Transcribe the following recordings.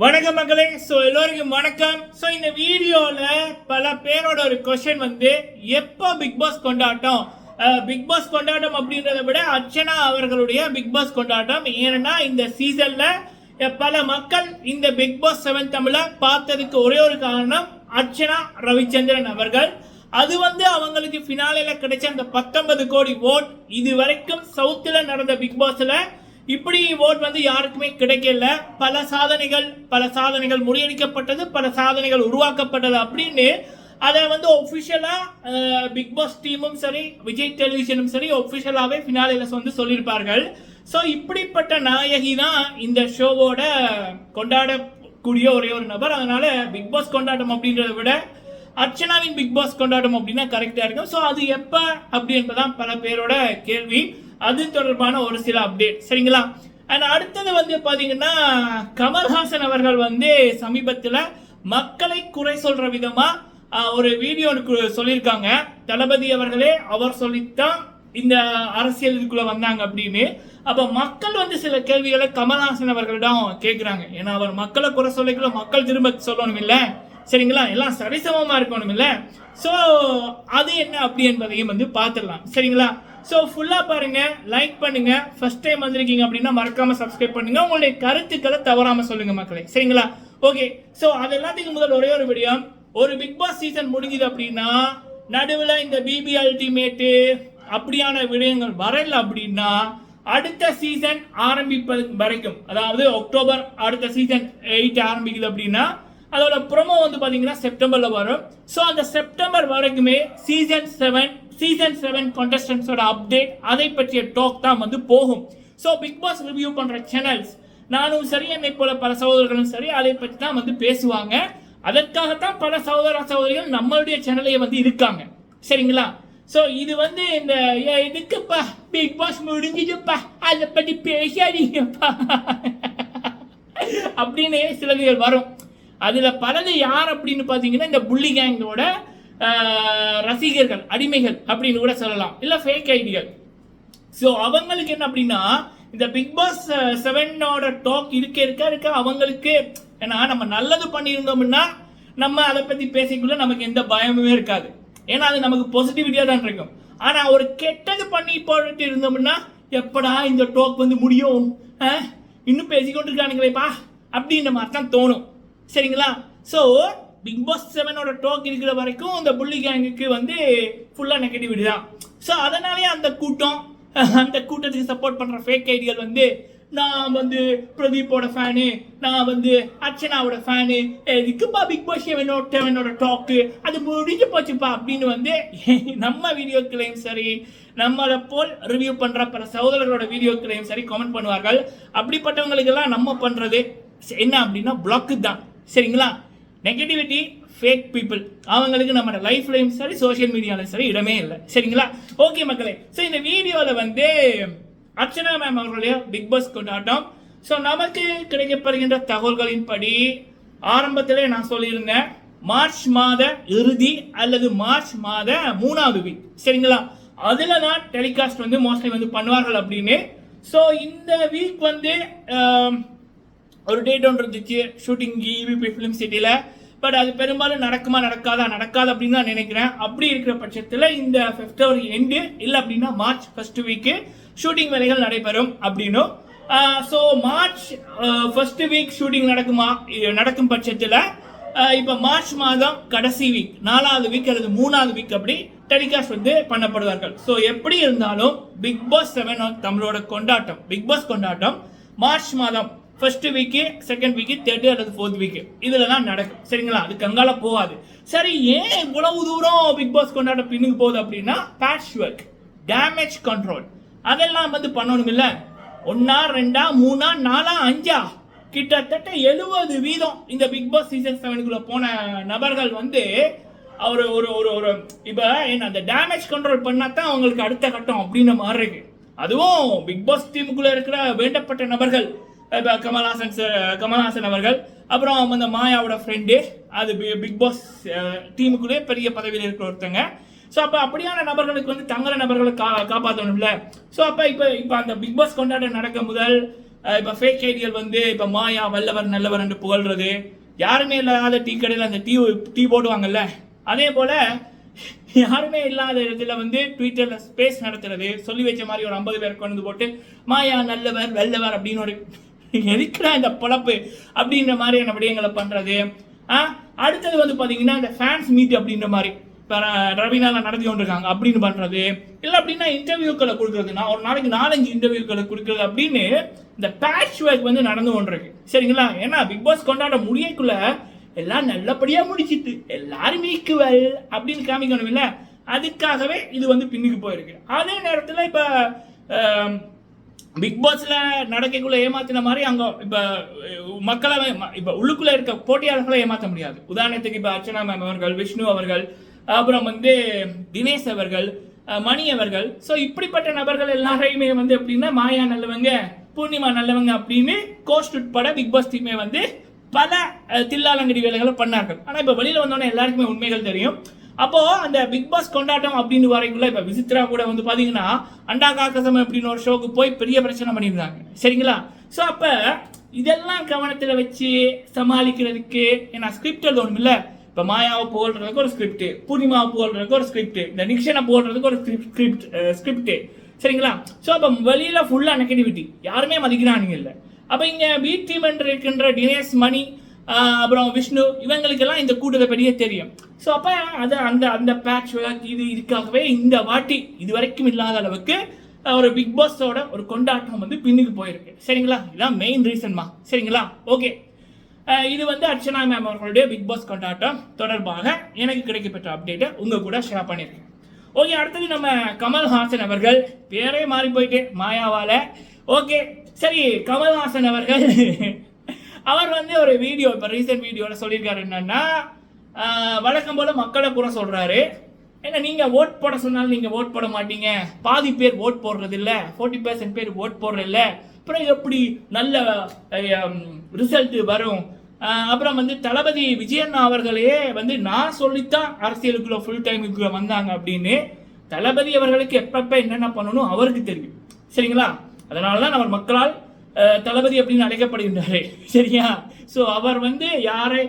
வணக்கம் மக்களே. ஸோ எல்லோருக்கும் வணக்கம். ஸோ இந்த வீடியோவில் பல பேரோட ஒரு கொஷின் வந்து எப்போ பிக் பாஸ் கொண்டாட்டம்? பிக் பாஸ் கொண்டாட்டம் அப்படின்றத விட அர்ச்சனா அவர்களுடைய பிக் பாஸ் கொண்டாட்டம். ஏன்னா இந்த சீசனில் பல மக்கள் இந்த பிக் பாஸ் செவன் தமிழை பார்த்ததுக்கு ஒரே ஒரு காரணம் அர்ச்சனா ரவிச்சந்திரன் அவர்கள். அது வந்து அவங்களுக்கு ஃபினாலில் கிடைச்ச அந்த பத்தொன்பது கோடி ஓட் இது வரைக்கும் சவுத்தில் நடந்த பிக் பாஸில் இப்படி ஓட் வந்து யாருக்குமே கிடைக்கல. பல சாதனைகள் பல சாதனைகள் முறியடிக்கப்பட்டது பல சாதனைகள் உருவாக்கப்பட்டது அப்படின்னு அதை வந்து ஒஃபிஷியலாக பிக் பாஸ் டீமும் சரி விஜய் டெலிவிஷனும் சரி ஒஃபிஷியலாகவே ஃபினாலியில் வந்து சொல்லியிருப்பார்கள். ஸோ இப்படிப்பட்ட நாயகி தான் இந்த ஷோவோட கொண்டாடக்கூடிய ஒரே ஒரு நபர். அதனால பிக் பாஸ் கொண்டாட்டம் அப்படின்றத விட அர்ச்சனாவின் பிக் பாஸ் கொண்டாட்டம் அப்படின்னா கரெக்டாக இருக்கும். ஸோ அது எப்போ அப்படி என்பதான் பல பேரோட கேள்வி. அது தொடர்பான ஒரு சில அப்டேட் சரிங்களா? அண்ட் அடுத்தது வந்து பார்த்தீங்கன்னா கமல்ஹாசன் அவர்கள் வந்து சமீபத்தில் மக்களை குறை சொல்கிற விதமாக ஒரு வீடியோ சொல்லியிருக்காங்க. தளபதி அவர்களே அவர் சொல்லித்தான் இந்த அரசியல் இதுக்குள்ளே வந்தாங்க அப்படின்னு. அப்போ மக்கள் வந்து சில கேள்விகளை கமல்ஹாசன் அவர்களிடம் கேட்குறாங்க ஏன்னா அவர் மக்களை குறை சொல்லிக்கல மக்கள் திரும்ப சொல்லணும் இல்லை சரிங்களா? எல்லாம் சரிசமமாக இருக்கணும் இல்லை ஸோ அது என்ன அப்படி என்பதையும் வந்து பார்த்துடலாம் சரிங்களா? ஸோ ஃபுல்லாக பாருங்கள் லைக் பண்ணுங்கள் ஃபஸ்ட் டைம் வந்திருக்கீங்க அப்படின்னா மறக்காமல் சப்ஸ்கிரைப் பண்ணுங்க. உங்களுடைய கருத்துக்களை தவறாமல் சொல்லுங்கள் மக்களே. சரிங்களா? ஓகே ஸோ அது எல்லாத்துக்கும் முதல் ஒரே ஒரு விடயம் ஒரு பிக் பாஸ் சீசன் முடிஞ்சுது அப்படின்னா நடுவில் இந்த பிபி அல்டிமேட்டு அப்படியான விடயங்கள் வரல அப்படின்னா அடுத்த சீசன் ஆரம்பிப்பது வரைக்கும் அதாவது அக்டோபர் அடுத்த சீசன் எயிட் ஆரம்பிக்குது அப்படின்னா அதோட ப்ரோமோ வந்து பார்த்தீங்கன்னா செப்டம்பரில் வரும். ஸோ அந்த செப்டம்பர் வரைக்குமே சீசன் செவன் சீசன் செவன் கண்டஸ்டன்ஸோட அப்டேட் அதை பற்றிய டாக் தான் வந்து போகும். ஸோ பிக் பாஸ் ரிவ்யூ பண்ணுற சேனல்ஸ் நானும் சரி என்னை போல பல சகோதரர்களும் சரி அதை பற்றி தான் வந்து பேசுவாங்க. அதற்காகத்தான் பல சகோதர சகோதரிகள் நம்மளுடைய சேனலையே வந்து இருக்காங்க. சரிங்களா? ஸோ இது வந்து இந்த ஏ, இதுக்குப்பா பிக் பாஸ் முடிஞ்சுதுப்பா அதை பற்றி பேசாதீங்கப்பா. அப்படின்னு சிலதுகள் வரும். அதில் பலது யார் அப்படின்னு பார்த்தீங்கன்னா இந்த புள்ளி கேங்கோட ரசிகர்கள் அடிமைகள் அப்படின்னு கூட சொல்லலாம். இல்ல ஃபேக் ஐடிகள். ஸோ அவங்களுக்கு என்ன அப்படின்னா இந்த பிக் பாஸ் செவனோட டாக் இருக்க இருக்க இருக்க அவங்களுக்கு ஏன்னா நம்ம நல்லது பண்ணியிருந்தோம்னா நம்ம அதை பத்தி பேசிக்குள்ள நமக்கு எந்த பயமுமே இருக்காது. ஏன்னா அது நமக்கு பாசிட்டிவிட்டியா தான் இருக்கும். ஆனா ஒரு கெட்டது பண்ணி போட்டு இருந்தோம்னா எப்படா இந்த டாக் வந்து முடியும்? ஆ? இன்னும் பேசிக்கொண்டு இருக்கானுங்களேப்பா அப்படின்ற மாதிரி தான் தோணும். சரிங்களா? ஸோ பிக் பாஸ் செவனோட டாக் இருக்கிற வரைக்கும் இந்த புள்ளி கேங்குக்கு வந்து ஃபுல்லாக நெகட்டிவிட்டி தான். ஸோ அதனாலே அந்த கூட்டம் அந்த கூட்டத்துக்கு சப்போர்ட் பண்ணுற ஃபேக் ஐடியல் வந்து நான் வந்து பிரதீப்போட ஃபேனு நான் வந்து அர்ச்சனாவோட ஃபேனு இதுக்குப்பா பிக் பாஸ் செவனோட செவனோட டாக்கு அது முடிஞ்சு போச்சுப்பா அப்படின்னு வந்து நம்ம வீடியோக்களையும் சரி நம்மளை போல் ரிவ்யூ பண்ணுற பல சகோதரர்களோட வீடியோக்களையும் சரி கமெண்ட் பண்ணுவார்கள். அப்படிப்பட்டவங்களுக்கெல்லாம் நம்ம பண்ணுறது என்ன அப்படின்னா பிளாக்கு தான். சரிங்களா? நெகட்டிவிட்டி ஃபேக் பீப்புள் அவங்களுக்கு நம்ம லைஃப்லையும் சரி சோஷியல் மீடியாலையும் சரி இடமே இல்லை. சரிங்களா? ஓகே மக்களே. ஸோ இந்த வீடியோவில் வந்து அர்ச்சனா மேம் அவர்களுடைய பிக் பாஸ் கொண்டாட்டம். ஸோ நமக்கு கிடைக்கப்படுகின்ற தகவல்களின் படி ஆரம்பத்திலே நான் சொல்லியிருந்தேன் மார்ச் மாத இறுதி அல்லது மார்ச் மாத மூணாவது வீக் சரிங்களா? அதில் தான் டெலிகாஸ்ட் வந்து மோஸ்ட்லி வந்து பண்ணுவார்கள் அப்படின்னு. ஸோ இந்த வீக் வந்து ஒரு டேட் ஒன்று இருந்துச்சு. ஷூட்டிங் இவிபி ஃபிலிம் சிட்டியில் பட் அது பெரும்பாலும் நடக்குமா நடக்காதா நடக்காது அப்படின்னு தான் நினைக்கிறேன். அப்படி இருக்கிற பட்சத்தில் இந்த பிப்ரவரி எண்டு இல்லை அப்படின்னா மார்ச் ஃபர்ஸ்ட் வீக்கு ஷூட்டிங் வேலைகள் நடைபெறும் அப்படின்னும். So March first week shooting நடக்குமா நடக்கும் பட்சத்தில் இப்போ மார்ச் மாதம் கடைசி வீக் நாலாவது வீக் அல்லது மூணாவது வீக் அப்படி டெலிகாஸ்ட் வந்து பண்ணப்படுவார்கள். ஸோ எப்படி இருந்தாலும் பிக் பாஸ் செவன் தமிழோட கொண்டாட்டம் பிக் பாஸ் கொண்டாட்டம் மார்ச் மாதம் first week second week third அல்லது ஃபோர்த் வீக்கு இதில் தான் நடக்கும். சரிங்களா? அது கங்கால போகாது. சரி ஏன் இவ்வளவு தூரம் பிக் பாஸ் கொண்டாட பின்னுக்கு போகுது அப்படின்னா பேட்ச் ஒர்க் டேமேஜ் கண்ட்ரோல் அதெல்லாம் வந்து பண்ணணும் இல்ல ஒன்னா ரெண்டா மூணா நாலா அஞ்சா? கிட்டத்தட்ட எழுபது வீதம் இந்த பிக் பாஸ் சீசன் செவனுக்குள்ள போன நபர்கள் வந்து அவர் ஒரு ஒரு ஒரு இப்போ என்ன அந்த டேமேஜ் கண்ட்ரோல் பண்ணா தான் அவங்களுக்கு அடுத்த கட்டம் அப்படின்ற மாதிரி இருக்கு. அதுவும் பிக் பாஸ் டீமுக்குள்ள இருக்கிற வேண்டப்பட்ட நபர்கள். இப்போ கமல்ஹாசன் சார் கமல்ஹாசன் அவர்கள். அப்புறம் அந்த மாயாவோட ஃப்ரெண்டு அது பிக் பாஸ் டீமுக்குள்ளே பெரிய பதவியில் இருக்கிற ஒருத்தங்க. ஸோ அப்போ அப்படியான நபர்களுக்கு வந்து தங்குற நபர்களை கா காப்பாற்றணும்ல ஸோ அப்போ இப்போ இப்போ அந்த பிக் பாஸ் கொண்டாட்டம் நடக்க முதல் இப்போ ஃபேக் ஐடியல் வந்து இப்போ மாயா வல்லவர் நல்லவர் என்று புகழ்றது. யாருமே இல்லாத டீ கடையில் அந்த டீ டீ போடுவாங்கல்ல. அதே போல் யாருமே இல்லாத இடத்துல வந்து ட்விட்டரில் ஸ்பேஸ் நடத்துறது. சொல்லி வச்ச மாதிரி ஒரு ஐம்பது பேர் கொண்டு வந்து போட்டு மாயா நல்லவர் வெள்ளவர் அப்படின்னு ஒரு எதுக்குடா இந்த பொழப்பு அப்படின்ற மாதிரியான விடயங்களை பண்ணுறது ஆ? அடுத்தது வந்து பார்த்தீங்கன்னா இந்த ஃபேன்ஸ் மீட் அப்படின்ற மாதிரி. இப்போ ரவினால நடத்தி கொண்டிருக்காங்க. அப்படின்னு பண்றது. இல்லை அப்படின்னா இன்டர்வியூக்களை கொடுக்குறது. நான் ஒரு நாளைக்கு நாலஞ்சு இன்டர்வியூக்களை கொடுக்குறது அப்படின்னு இந்த பேட்ச் ஒர்க் வந்து நடந்து கொண்டிருக்கு. சரிங்களா? ஏன்னா பிக் பாஸ் கொண்டாட முடியக்குள்ள எல்லாம் நல்லபடியா முடிச்சிட்டு எல்லாரும் ஈக்குவல் அப்படின்னு காமிக்கணும் இல்லை? அதுக்காகவே இது வந்து பின்னுக்கு போயிருக்கு. அதே நேரத்தில் இப்போ பிக் பாஸ்ல நடக்கக்குள்ள ஏமாத்தின மாதிரி அங்க இப்ப அஹ், மக்களை இப்ப உள்ளுக்குள்ள இருக்க போட்டியாளர்களை ஏமாத்த முடியாது. உதாரணத்துக்கு இப்ப அர்ச்சனா மேம் அவர்கள் விஷ்ணு அவர்கள் அப்புறம் வந்து தினேஷ் அவர்கள் மணி அவர்கள். ஸோ இப்படிப்பட்ட நபர்கள் எல்லாரையுமே வந்து எப்படின்னா மாயா நல்லவங்க பூர்ணிமா நல்லவங்க அப்படின்னு கோஸ்ட் உட்பட பிக் பாஸ் டீமே வந்து பல தில்லாலங்கடி வேலைகளை பண்ணார்கள். ஆனால் இப்போ வெளியில் வந்தோடனே எல்லாருக்குமே உண்மைகள் தெரியும். அப்போ அந்த பிக் பாஸ் கொண்டாட்டம் அப்படின்னு வரைக்குள்ள இப்ப விசித்ரா கூட வந்து பாத்தீங்கன்னா அண்டா காக்கசம் அப்படின்னு ஒரு ஷோக்கு போய் பெரிய பிரச்சனை பண்ணியிருந்தாங்க சரிங்களா? ஸோ அப்ப இதெல்லாம் கவனத்துல வச்சு சமாளிக்கிறதுக்கு ஏன்னா ஸ்கிரிப்ட் எழுதணும் இல்ல இப்ப மாயாவை போடுறதுக்கு ஒரு ஸ்கிரிப்ட் பூர்ணிமாவை போடுறதுக்கு ஒரு ஸ்கிரிப்ட் இந்த நிக்ஷனை போடுறதுக்கு ஒரு ஸ்கிரிப்ட் ஸ்கிரிப்ட் சரிங்களா? ஸோ அப்போ வெளியில ஃபுல்லா நெகட்டிவிட்டி யாருமே மதிக்கிறானுங்க இல்லை. அப்போ இங்க பி டீம் என்று இருக்கின்ற தினேஷ் மணி அப்புறம் விஷ்ணு இவங்களுக்கெல்லாம் இந்த கூட்டத்தை பற்றியே தெரியும். ஸோ அப்போ அது அந்த அந்த பேட்ச் ஒர்க் இது இதுக்காகவே இந்த வாட்டி இது வரைக்கும் இல்லாத அளவுக்கு ஒரு பிக் பாஸோட ஒரு கொண்டாட்டம் வந்து பின்னுக்கு போயிருக்கு. சரிங்களா? இதுதான் மெயின் ரீசன்மா சரிங்களா? ஓகே இது வந்து அர்ச்சனா மேம் அவர்களுடைய பிக் பாஸ் கொண்டாட்டம் தொடர்பாக எனக்கு கிடைக்கப்பட்ட அப்டேட்டை உங்கள் கூட ஷேர் பண்ணியிருக்கேன். ஓகே அடுத்தது நம்ம கமல்ஹாசன் அவர்கள் பேரே மாறி போயிட்டு மாயாவால். ஓகே சரி கமல்ஹாசன் அவர்கள் அவர் வந்து ஒரு வீடியோ இப்போ ரீசெண்ட் வீடியோவில் சொல்லியிருக்காரு என்னன்னா வழக்கம் போல் மக்களை கூட சொல்கிறாரு ஏன்னா நீங்கள் ஓட் போட சொன்னாலும் நீங்கள் ஓட் போட மாட்டீங்க. பாதி பேர் ஓட் போடுறது இல்லை ஃபோர்ட்டி பர்சன்ட் பேர் ஓட் போடுறது இல்லை அப்புறம் எப்படி நல்ல ரிசல்ட் வரும்? அப்புறம் வந்து தளபதி விஜயண்ணா அவர்களே வந்து நான் சொல்லித்தான் அரசியலுக்குள்ள ஃபுல் டைமுக்குள்ள வந்தாங்க அப்படின்னு தளபதி அவர்களுக்கு எப்பப்ப என்னென்ன பண்ணணும் அவருக்கு தெரியும். சரிங்களா? அதனால தான் அவர் மக்களால் தளபதி அப்படின்னு அழைக்கப்படுகின்றாரு. சரியா? ஸோ அவர் வந்து யாரை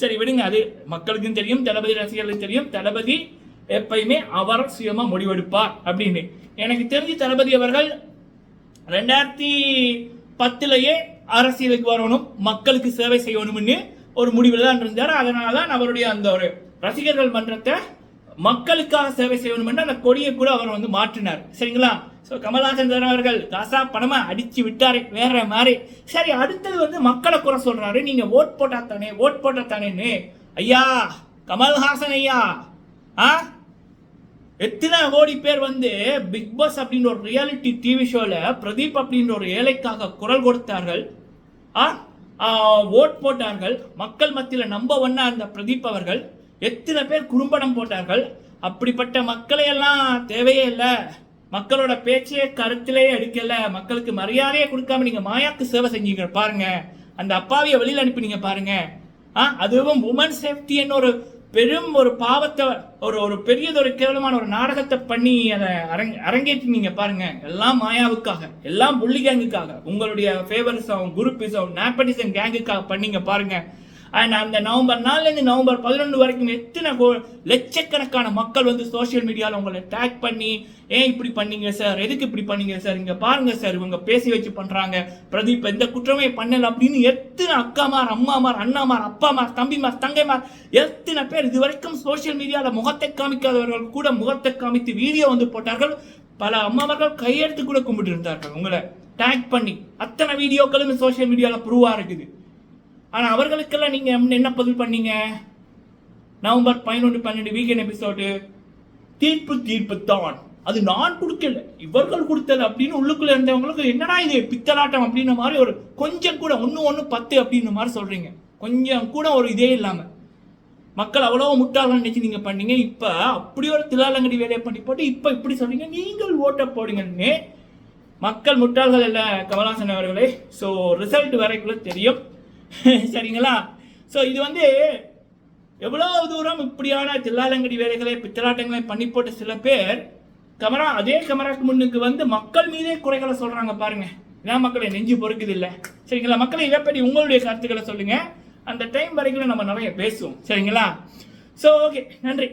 சரி விடுங்க. அது மக்களுக்கும் தெரியும் தளபதி ரசிகர்களுக்கு தெரியும். தளபதி எப்பயுமே அவர் சுயமாக முடிவெடுப்பார் அப்படின்னு. எனக்கு தெரிஞ்சு தளபதி அவர்கள் ரெண்டாயிரத்தி பத்துலேயே அரசியலுக்கு வரணும் மக்களுக்கு சேவை செய்யணும்னு ஒரு முடிவில் தான் இருந்தார். அதனால தான் அவருடைய அந்த ஒரு ரசிகர்கள் மன்றத்தை மக்களுக்காக சேவை செய்யணும்னு அந்த கொடியை கூட அவர் வந்து மாற்றினார். சரிங்களா? ஸோ கமல்ஹாசன் சார் அவர்கள் காசா பணமாக அடித்து விட்டாரு வேற மாதிரி. சரி அடுத்தது வந்து மக்களை குறை சொல்கிறாரு நீங்கள் ஓட் போட்டால் தானே ஓட் போட்டால் தானேன்னு. ஐயா கமல்ஹாசன் ஐயா ஆ? எத்தனை கோடி பேர் வந்து பிக் பாஸ் அப்படின்ற ஒரு ரியாலிட்டி டிவி ஷோவில் பிரதீப் அப்படின்ற ஒரு ஏழைக்காக குரல் கொடுத்தார்கள். ஆ? ஓட் போட்டார்கள். மக்கள் மத்தியில் நம்ப ஒன்னா இருந்த பிரதீப் அவர்கள் எத்தனை பேர் குறும்படம் போட்டார்கள்? அப்படிப்பட்ட மக்களையெல்லாம் தேவையே இல்லை. மக்களோட பேச்சையே கருத்திலே எடுக்கல. மக்களுக்கு மரியாதையே கொடுக்காம நீங்க மாயாக்கு சேவை செஞ்சீங்க பாருங்க. அந்த அப்பாவிய வெளியில அனுப்பினீங்க பாருங்க. ஆ அதுவும் உமன் சேஃப்டின்னு ஒரு பெரும் ஒரு பாவத்தை ஒரு ஒரு பெரியதொரு கேவலமான ஒரு நாடகத்தை பண்ணி அதை அரங் அரங்கேற்றினீங்க பாருங்க. எல்லாம் மாயாவுக்காக எல்லாம் புள்ளி கேங்குக்காக உங்களுடைய ஃபேவரிசம் குரூப்பிசம் நேப்படிசம் கேங்குக்காக பண்ணீங்க பாருங்க. அண்ட் அந்த நவம்பர் நாலுலேருந்து நவம்பர் பதினொன்று வரைக்கும் எத்தனை கோ- லட்சக்கணக்கான மக்கள் வந்து சோஷியல் மீடியாவில் உங்களை டேக் பண்ணி ஏன் இப்படி பண்ணீங்க சார் எதுக்கு இப்படி பண்ணீங்க சார் இங்கே பாருங்கள் சார் இவங்க பேசி வச்சு பண்ணுறாங்க பிரதீப் எந்த குற்றமே பண்ணல அப்படின்னு எத்தனை அக்காமார் அம்மாமார் அண்ணாமார் அப்பாமார் தம்பிமார் தங்கைமார் எத்தனை பேர் இது வரைக்கும் சோஷியல் மீடியாவில் முகத்தை காமிக்காதவர்கள் கூட முகத்தை காமித்து வீடியோ வந்து போட்டார்கள். பல அம்மாமார்கள் கையெழுத்து கூட கும்பிட்டு இருந்தார்கள் உங்களை டேக் பண்ணி. அத்தனை வீடியோக்களும் சோஷியல் மீடியாவில் ப்ரூவாக இருக்குது. ஆனால் அவர்களுக்கெல்லாம் நீங்கள் என்ன- என்ன பதில் பண்ணீங்க? நவம்பர் பதினொன்று பன்னெண்டு வீக்கெண்ட் எபிசோடு தீர்ப்பு தீர்ப்பு தான் அது நான் கொடுக்கல. இவர்கள் கொடுத்தது அப்படின்னு உள்ளுக்குள்ள இருந்தவங்களுக்கு என்னடா இது பித்தலாட்டம் அப்படின்ற மாதிரி ஒரு கொஞ்சம் கூட ஒன்று ஒன்று பத்து அப்படின்ற மாதிரி சொல்கிறீங்க கொஞ்சம் கூட ஒரு இதே இல்லாமல் மக்கள் அவ்வளோ முட்டாளம் நினச்சி நீங்கள் பண்ணீங்க. இப்போ அப்படி ஒரு திலாலங்கடி வேலையை பண்ணி போட்டு இப்போ இப்படி சொல்கிறீங்க நீங்கள் ஓட்ட போடுங்கன்னு. மக்கள் முட்டாள்கள் இல்லை கமலாசன் அவர்களே. ஸோ ரிசல்ட் வரைக்குள்ள தெரியும். சரிங்களா? ஸோ இது வந்து எவ்வளோ தூரம் இப்படியான தில்லாலங்கடி வேலைகளை பித்தலாட்டங்களை பண்ணி போட்ட சில பேர் கமரா அதே கமராக்கு முன்னுக்கு வந்து மக்கள் மீதே குறைகளை சொல்கிறாங்க பாருங்க. ஏன்னா மக்களை நெஞ்சு பொறுக்குது இல்லை சரிங்களா? மக்களை இதை பற்றி உங்களுடைய கருத்துக்களை சொல்லுங்கள் அந்த டைம் வரைக்கும் நம்ம நிறைய பேசுவோம். சரிங்களா? ஸோ ஓகே நன்றி.